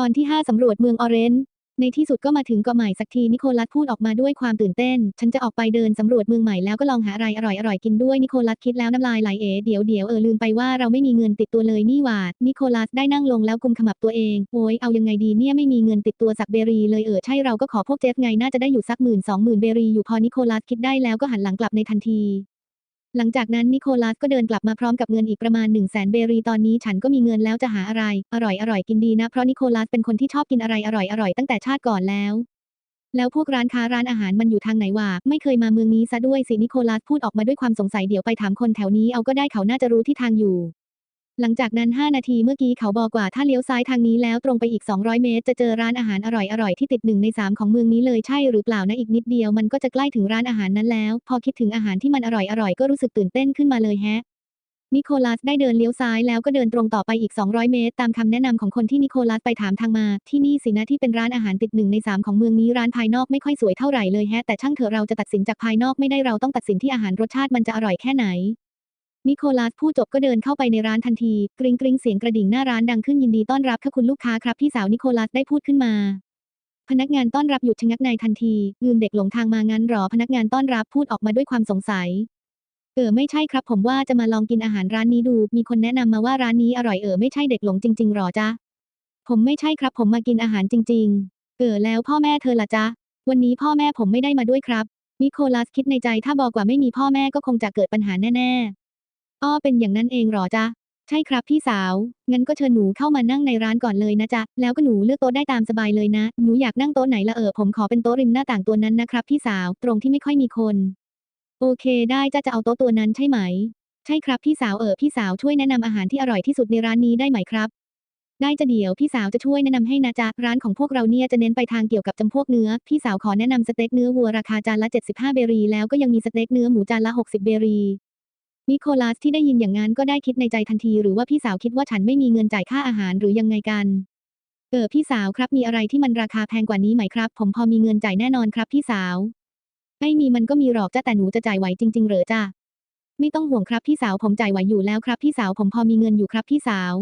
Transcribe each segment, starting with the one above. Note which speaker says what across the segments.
Speaker 1: ตอนที่ 5 สำรวจเมืองออเรนจ์ในที่สุดก็มาถึงเกาะใหม่สักทีนิโคลัสพูดออกมาด้วยความตื่นเต้น ฉันจะออกไปเดินสำรวจเมืองใหม่แล้วก็ลองหาอะไรอร่อยๆกินด้วยนิโคลัสคิดแล้วน้ำลายไหลเอ๋เดี๋ยวเดี๋ยวเออลืมไปว่าเราไม่มีเงินติดตัวเลยนี่หว่านิโคลัสได้นั่งลงแล้วกุมขมับตัวเองโอ้ยเอายังไงดีเนี่ยไม่มีเงินติดตัวสักเบรีเลยเออใช่เราก็ขอพวกเจฟไงน่าจะได้อยู่สักหมื่นสองหมื่นเบรีอยู่พอนิโคลัสคิดได้แล้วก็หันหลังกลับในทันที หลังจากนั้นนิโคลัสก็เดินกลับมาพร้อมกับเงินอีกประมาณ1 0 0 0 0แสนเบรีตอนนี้ฉันก็มีเงินแล้วจะหาอะไร อร่อยอร่อยกินดีนะ เพราะนิโคลัสเป็นคนที่ชอบกินอะไรอร่อยอร่อยตั้งแต่ชาติก่อนแล้ว แล้วพวกร้านค้าร้านอาหารมันอยู่ทางไหนวะไม่เคยมาเมืองนี้ซะด้วยสินิโคลัสพูดออกมาด้วยความสงสัยเดี๋ยวไปถามคนแถวนี้เอาก็ได้เขาน่าจะรู้ที่ทางอยู่ หลังจากนั้น 5 นาทีเมื่อกี้เขาบอกว่าถ้าเลี้ยวซ้ายทางนี้แล้วตรงไปอีก 200 เมตร จะเจอร้านอาหารอร่อยๆที่ติดหนึ่งในสามของเมืองนี้เลยใช่หรือเปล่านะอีกนิดเดียวมันก็จะใกล้ถึงร้านอาหารนั้นแล้ว พอคิดถึงอาหารที่มันอร่อยๆก็รู้สึกตื่นเต้นขึ้นมาเลยแฮะนิโคลัสได้เดินเลี้ยวซ้ายแล้วก็เดินตรงต่อไปอีก 200 เมตร ตามคำแนะนำของคนที่นิโคลัสไปถามทางมา ที่นี่สินะที่เป็นร้านอาหารติดหนึ่งในสามของเมืองนี้ร้านภายนอกไม่ค่อยสวยเท่าไหร่เลยแฮะแต่ช่างเถอะเราจะตัดสินจากภายนอกไม่ได้เราต้องตัดสินที่อาหารรสชาติมันจะอร่อยแค่ไหน นิโคลัสพูดจบก็เดินเข้าไปในร้านทันที กริ๊งกริงเสียงกระดิ่งหน้าร้านดังขึ้นยินดีต้อนรับค่ะคุณลูกค้าครับพี่สาวนิโคลัสได้พูดขึ้นมา พนักงานต้อนรับหยุดชะงักในทันทีลืมเด็กหลงทางมางั้นหรอพนักงานต้อนรับพูดออกมาด้วยความสงสัย เออไม่ใช่ครับ ผมว่าจะมาลองกินอาหารร้านนี้ดู มีคนแนะนำมาว่าร้านนี้อร่อยเออไม่ใช่เด็กหลงจริงๆหรอจ๊ะผมไม่ใช่ครับ ผมมากินอาหารจริง ๆ เออแล้วพ่อแม่เธอละจ๊ะวันนี้พ่อแม่ผมไม่ได้มาด้วยครับนิโคลัสคิดในใจถ้าบอกว่าไม่มีพ่อแม่ก็คงจะเกิดปัญหาแน่ๆ อ้อเป็นอย่างนั้นเองหรอจ๊ะ ใช่ครับพี่สาว งั้นก็เชิญหนูเข้ามานั่งในร้านก่อนเลยนะจ๊ะ แล้วก็หนูเลือกโต๊ะได้ตามสบายเลยนะ หนูอยากนั่งโต๊ะไหนละเออผมขอเป็นโต๊ะริมหน้าต่างตัวนั้นนะครับพี่สาว ตรงที่ไม่ค่อยมีคน โอเค ได้จ้ะจะเอาโต๊ะตัวนั้นใช่ไหม ใช่ครับพี่สาวเออพี่สาวช่วยแนะนำอาหารที่อร่อยที่สุดในร้านนี้ได้ไหมครับได้จะเดี๋ยวพี่สาวจะช่วยแนะนำให้นะจ๊ะ ร้านของพวกเราเนี่ยจะเน้นไปทางเกี่ยวกับจำพวกเนื้อ พี่สาวขอแนะนำสเต็กเนื้อวัวราคาจานละ 75 เบรี แล้วก็ยังมีสเต็กเนื้อหมูจานละ 60 เบรี นิโคลัสที่ได้ยินอย่างนั้นก็ได้คิดในใจทันที หรือว่าพี่สาวคิดว่าฉันไม่มีเงินจ่ายค่าอาหารหรือยังไงกัน เออพี่สาวครับมีอะไรที่มันราคาแพงกว่านี้ไหมครับ ผมพอมีเงินจ่ายแน่นอนครับพี่สาวไม่มีมันก็มีหรอกจ้าแต่หนูจะจ่ายไหวจริง ๆ เหรอจ้าไม่ต้องห่วงครับพี่สาวผมจ่ายไหวอยู่แล้วครับพี่สาวผมพอมีเงินอยู่ครับพี่สาว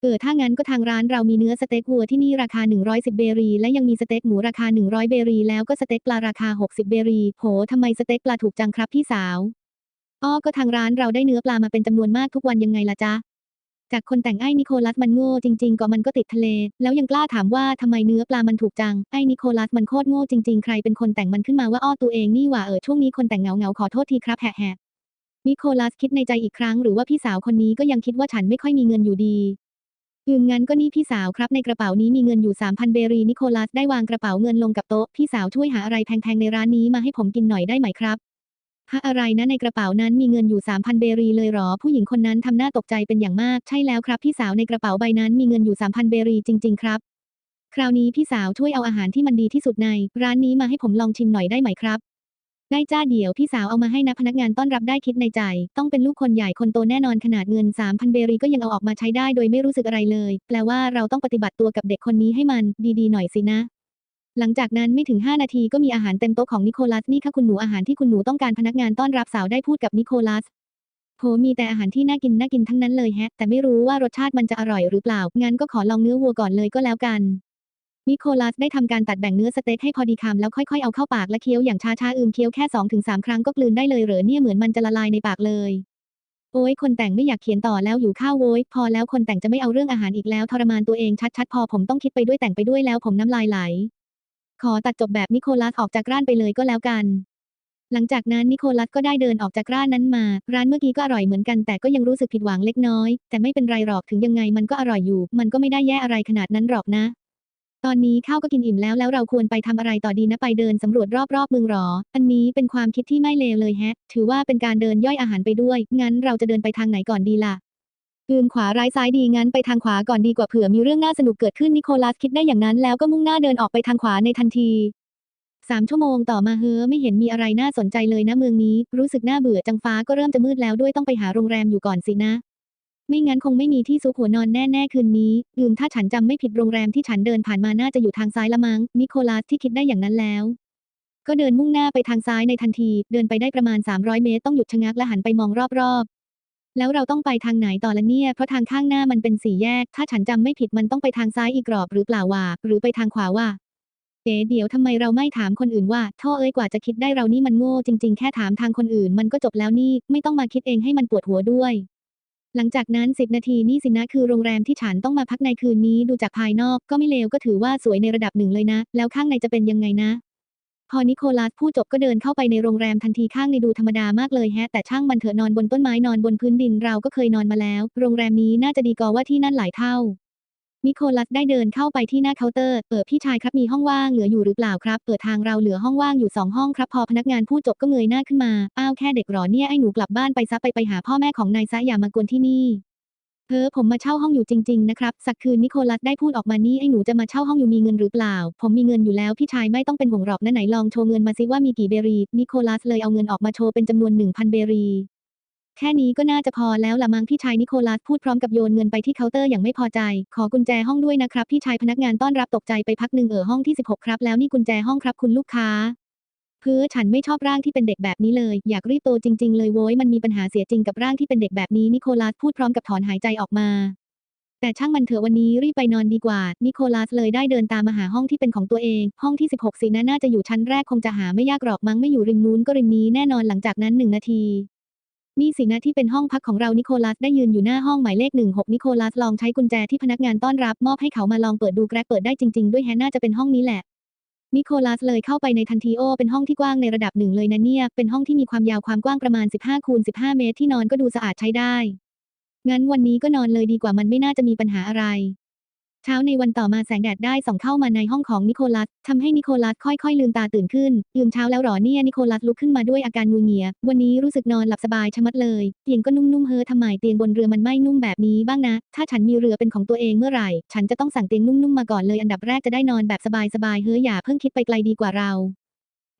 Speaker 1: เออถ้างั้นก็ทางร้านเรามีเนื้อสเต็กวัวที่นี่ราคา 110 เบรี และยังมีสเต็กหมูราคา 100 เบรี แล้วก็สเต็กปลาราคา 60 เบรีโหทำไมสเต็กปลาถูกจังครับพี่สาว อ้อก็ทางร้านเราได้เนื้อปลามาเป็นจำนวนมากทุกวันยังไงล่ะจ๊ะ จากคนแต่งไอ้นิโคลัสมันโง่จริง ๆ ก็มันก็ติดทะเล แล้วยังกล้าถามว่าทำไมเนื้อปลามันถูกจัง ไอ้นิโคลัสมันโคตรโง่จริงๆ ใครเป็นคนแต่งมันขึ้นมาว่าอ้อตัวเองนี่หว่าเออช่วงนี้คนแต่งเงาเงาขอโทษทีครับแหะๆนิโคลัสคิดในใจอีกครั้งหรือว่าพี่สาวคนนี้ก็ยังคิดว่าฉันไม่ค่อยมีเงินอยู่ดีอืมงั้นก็นี่พี่สาวครับในกระเป๋านี้มีเงินอยู่3,000เบรีนิโคลัสได้วางกระเป๋าเงินลงกับโต๊ะพี่สาวช่วยหาอะไรแพงๆในร้านนี้มาให้ผมกินหน่อยได้ไหมครับ ฮะอะไรนะในกระเป๋านั้นมีเงินอยู่ 3,000 เบรีเลยหรอ ผู้หญิงคนนั้นทำหน้าตกใจเป็นอย่างมาก ใช่แล้วครับ พี่สาวในกระเป๋าใบนั้นมีเงินอยู่ 3,000 เบรีจริง ๆ ครับ คราวนี้พี่สาวช่วยเอาอาหารที่มันดีที่สุดใน ร้านนี้มาให้ผมลองชิมหน่อยได้ไหมครับ ได้จ้าเดี๋ยวพี่สาวเอามาให้นะพนักงานต้อนรับได้คิดในใจ ต้องเป็นลูกคนใหญ่คนโตแน่นอนขนาดเงิน 3,000 เบรีก็ยังเอาออกมาใช้ได้โดยไม่รู้สึกอะไรเลย แปลว่าเราต้องปฏิบัติตัวกับเด็กคนนี้ให้มัน ดีๆหน่อยสินะ หลังจากนั้นไม่ถึง 5 นาทีก็มีอาหารเต็มโต๊ะของนิโคลัสนี่ค่ะคุณหนูอาหารที่คุณหนูต้องการพนักงานต้อนรับสาวได้พูดกับนิโคลัสโหมีแต่อาหารที่น่ากินน่ากินทั้งนั้นเลยแฮะ แต่ไม่รู้ว่ารสชาติมันจะอร่อยหรือเปล่า งั้นก็ขอลองเนื้อวัวก่อนเลยก็แล้วกัน นิโคลัสได้ทำการตัดแบ่งเนื้อสเต็กให้พอดีคำแล้วค่อยๆเอาเข้าปากและเคี้ยวอย่างช้าๆอืมเคี้ยวแค่2-3 ครั้งก็กลืนได้เลยเหรอเนี่ยเหมือนมันจะละลายในปากเลยโอ้ยคนแต่งไม่อยากเขียนต่อแล้วอยู่ข้าวโว้ยพอแล้วคนแต่งจะไม่เอาเรื่องอาหารอีกแล้วทรมานตัวเองชัดๆ พอผมต้องคิดไปด้วยแต่งไปด้วยแล้วผมน้ำลายไหล ขอตัดจบแบบนิโคลัสออกจากร้านไปเลยก็แล้วกัน หลังจากนั้นนิโคลัสก็ได้เดินออกจากร้านนั้นมา ร้านเมื่อกี้ก็อร่อยเหมือนกันแต่ก็ยังรู้สึกผิดหวังเล็กน้อย แต่ไม่เป็นไรหรอกถึงยังไงมันก็อร่อยอยู่ มันก็ไม่ได้แย่อะไรขนาดนั้นหรอกนะ ตอนนี้ข้าวก็กินอิ่มแล้วแล้วเราควรไปทำอะไรต่อดีนะไปเดินสำรวจรอบๆเมืองหรอ อันนี้เป็นความคิดที่ไม่เลวเลยแฮะ ถือว่าเป็นการเดินย่อยอาหารไปด้วย งั้นเราจะเดินไปทางไหนก่อนดีล่ะ อืมขวาร้ายซ้ายดีงั้นไปทางขวาก่อนดีกว่าเผื่อมีเรื่องน่าสนุกเกิดขึ้นนิโคลัสคิดได้อย่างนั้นแล้วก็มุ่งหน้าเดินออกไปทางขวาในทันทีสามชั่วโมงต่อมาเฮ้อไม่เห็นมีอะไรน่าสนใจเลยนะเมืองนี้ รู้สึกน่าเบื่อจังฟ้าก็เริ่มจะมืดแล้วด้วยต้องไปหาโรงแรมอยู่ก่อนสินะ ไม่งั้นคงไม่มีที่ซุกหัวนอนแน่ๆคืนนี้อืมถ้าฉันจำไม่ผิดโรงแรมที่ฉันเดินผ่านมาน่าจะอยู่ทางซ้ายละมั้งนิโคลัสที่คิดได้อย่างนั้นแล้ว ก็เดินมุ่งหน้าไปทางซ้ายในทันที เดินไปได้ประมาณ 300 เมตรต้องหยุดชะงักและหันไปมองรอบ แล้วเราต้องไปทางไหนต่อละเนี่ย เพราะทางข้างหน้ามันเป็นสี่แยก ถ้าฉันจำไม่ผิดมันต้องไปทางซ้ายอีกรอบหรือเปล่าวะหรือไปทางขวาวะเอ๋เดี๋ยวทำไมเราไม่ถามคนอื่นว่าท่อเอ้ยกว่าจะคิดได้เรานี่มันโง่จริง ๆ แค่ถามทางคนอื่นมันก็จบแล้วนี่ไม่ต้องมาคิดเองให้มันปวดหัวด้วย หลังจากนั้น 10 นาทีนี่สินะคือโรงแรมที่ฉันต้องมาพักในคืนนี้ดูจากภายนอกก็ไม่เลวก็ถือว่าสวยในระดับหนึ่งเลยนะ แล้วข้างในจะเป็นยังไงนะ พอนิโคลัสพูดจบก็เดินเข้าไปในโรงแรมทันทีข้างในดูธรรมดามากเลยแฮะ แต่ช่างมันเถอะนอนบนต้นไม้นอนบนพื้นดินเราก็เคยนอนมาแล้ว โรงแรมนี้น่าจะดีกว่าว่าที่นั่นหลายเท่านิโคลัสได้เดินเข้าไปที่หน้าเคาน์เตอร์ เปิดพี่ชายครับมีห้องว่างเหลืออยู่หรือเปล่าครับ เปิดทางเราเหลือห้องว่างอยู่สองห้องครับ พอพนักงานพูดจบก็เงยหน้าขึ้นมา อ้าวแค่เด็กหรอเนี่ยไอ้หนูกลับบ้านไปซะไปไปหาพ่อแม่ของนายซะอย่ามากวนที่นี่ เออผมมาเช่าห้องอยู่จริง ๆ นะครับ สักคืนนิโคลัสได้พูดออกมานี่ไอ้หนูจะมาเช่าห้องอยู่มีเงินหรือเปล่า ผมมีเงินอยู่แล้วพี่ชายไม่ต้องเป็นห่วงหรอกนะไหนลองโชว์เงินมาสิว่ามีกี่เบรี นิโคลัสเลยเอาเงินออกมาโชว์เป็นจำนวน1,000เบรี แค่นี้ก็น่าจะพอแล้วละมั้งพี่ชายนิโคลัสพูดพร้อมกับโยนเงินไปที่เคาน์เตอร์อย่างไม่พอใจ ขอกุญแจห้องด้วยนะครับพี่ชายพนักงานต้อนรับตกใจไปพักหนึ่งเออห้องที่ 16 ครับแล้วนี่กุญแจห้องครับคุณลูกค้า เพื่อฉันไม่ชอบร่างที่เป็นเด็กแบบนี้เลย อยากรีบโตจริง ๆ เลยโว้ยมันมีปัญหาเสียจริงกับร่างที่เป็นเด็กแบบนี้นิโคลัสพูดพร้อมกับถอนหายใจออกมา แต่ช่างมันเถอะวันนี้รีบไปนอนดีกว่า นิโคลัสเลยได้เดินตามมาหาห้องที่เป็นของตัวเอง ห้องที่ 16 สินะน่าจะอยู่ชั้นแรกคงจะหาไม่ยากหรอกมั้งไม่อยู่ริมนู้นก็ริมนี้แน่นอนหลังจากนั้นหนึ่งนาทีนี่สินะที่เป็นห้องพักของเรานิโคลัสได้ยืนอยู่หน้าห้องหมายเลขหนึ่งหกนิโคลัสลองใช้กุญแจที่พนักงานต้อนรับมอบให้เขามาลองเปิดดูแกรกเปิดได้จริง ๆ ด้วยแฮน่าจะเป็นห้องนี้แหละ นิโคลัสเลยเข้าไปในทันทีโอ เป็นห้องที่กว้างในระดับหนึ่งเลยนะเนี่ย เป็นห้องที่มีความยาวความกว้างประมาณ 15คูณ15 เมตรที่นอนก็ดูสะอาดใช้ได้ งั้นวันนี้ก็นอนเลยดีกว่ามันไม่น่าจะมีปัญหาอะไร เช้าในวันต่อมาแสงแดดได้ส่องเข้ามาในห้องของนิโคลัสทำให้นิโคลัสค่อยๆ ลืมตาตื่นขึ้นยืมเช้าแล้วหรอเนี่ยนิโคลัสลุกขึ้นมาด้วยอาการงูเงีย วันนี้รู้สึกนอนหลับสบายชะมัดเลยเตียงก็นุ่มๆเฮอทำไมเตียงบนเรือมันไม่นุ่มแบบนี้บ้างนะ ถ้าฉันมีเรือเป็นของตัวเองเมื่อไหร่ ฉันจะต้องสั่งเตียงนุ่มๆมาก่อนเลยอันดับแรกจะได้นอนแบบสบายๆเฮออย่าเพิ่งคิดไปไกลดีกว่าเรา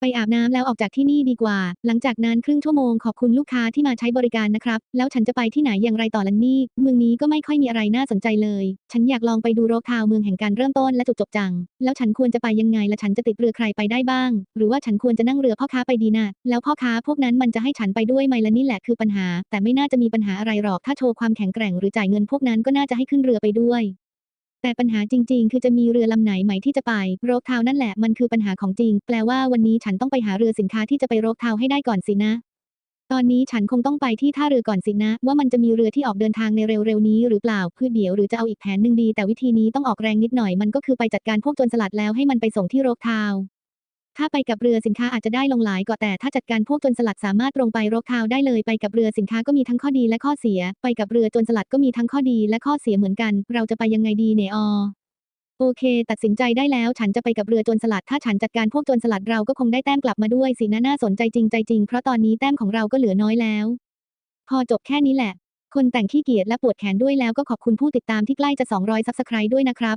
Speaker 1: ไปอาบน้ำแล้วออกจากที่นี่ดีกว่า หลังจากนั้นครึ่งชั่วโมงขอบคุณลูกค้าที่มาใช้บริการนะครับ แล้วฉันจะไปที่ไหนอย่างไรต่อลันนี่ เมืองนี้ก็ไม่ค่อยมีอะไรน่าสนใจเลย ฉันอยากลองไปดูโรคทาวเมืองแห่งการเริ่มต้นและจุดจบจัง แล้วฉันควรจะไปยังไงและฉันจะติดเรือใครไปได้บ้าง หรือว่าฉันควรจะนั่งเรือพ่อค้าไปดีนะ แล้วพ่อค้าพวกนั้นมันจะให้ฉันไปด้วยไหมละนี่แหละคือปัญหา แต่ไม่น่าจะมีปัญหาอะไรหรอก ถ้าโชว์ความแข็งแกร่งหรือจ่ายเงินพวกนั้นก็น่าจะให้ขึ้นเรือไปด้วย แต่ปัญหาจริง ๆ คือจะมีเรือลำไหนไหมที่จะไป โรกทาวนั่นแหละมันคือปัญหาของจริง แปลว่าวันนี้ฉันต้องไปหาเรือสินค้าที่จะไปโรกทาวให้ได้ก่อนสินะ ตอนนี้ฉันคงต้องไปที่ท่าเรือก่อนสินะ ว่ามันจะมีเรือที่ออกเดินทางในเร็วๆนี้หรือเปล่าคือเดี๋ยวหรือจะเอาอีกแผนหนึ่งดี แต่วิธีนี้ต้องออกแรงนิดหน่อยมันก็คือไปจัดการพวกโจรสลัดแล้วให้มันไปส่งที่โรกทาว ถ้าไปกับเรือสินค้าอาจจะได้ลงหลายกว่าแต่ถ้าจัดการพวกจรสลัดสามารถตรงไปรกทาวได้เลยไปกับเรือสินค้าก็มีทั้งข้อดีและข้อเสีย ไปกับเรือจรสลัดก็มีทั้งข้อดีและข้อเสียเหมือนกัน เราจะไปยังไงดีเนอโอเค ตัดสินใจได้แล้วฉันจะไปกับเรือโจรสลัดถ้าฉันจัดการพวกโจรสลัดเราก็คงได้แต้มกลับมาด้วยสินะน่าสนใจจริงใจจริงเพราะตอนนี้แต้มของเราก็เหลือน้อยแล้ว พอจบแค่นี้แหละ คนแต่งขี้เกียจและปวดแขนด้วยแล้วก็ขอบคุณผู้ติดตามที่ใกล้จะ 200ซับสไครต์ด้วยนะครับ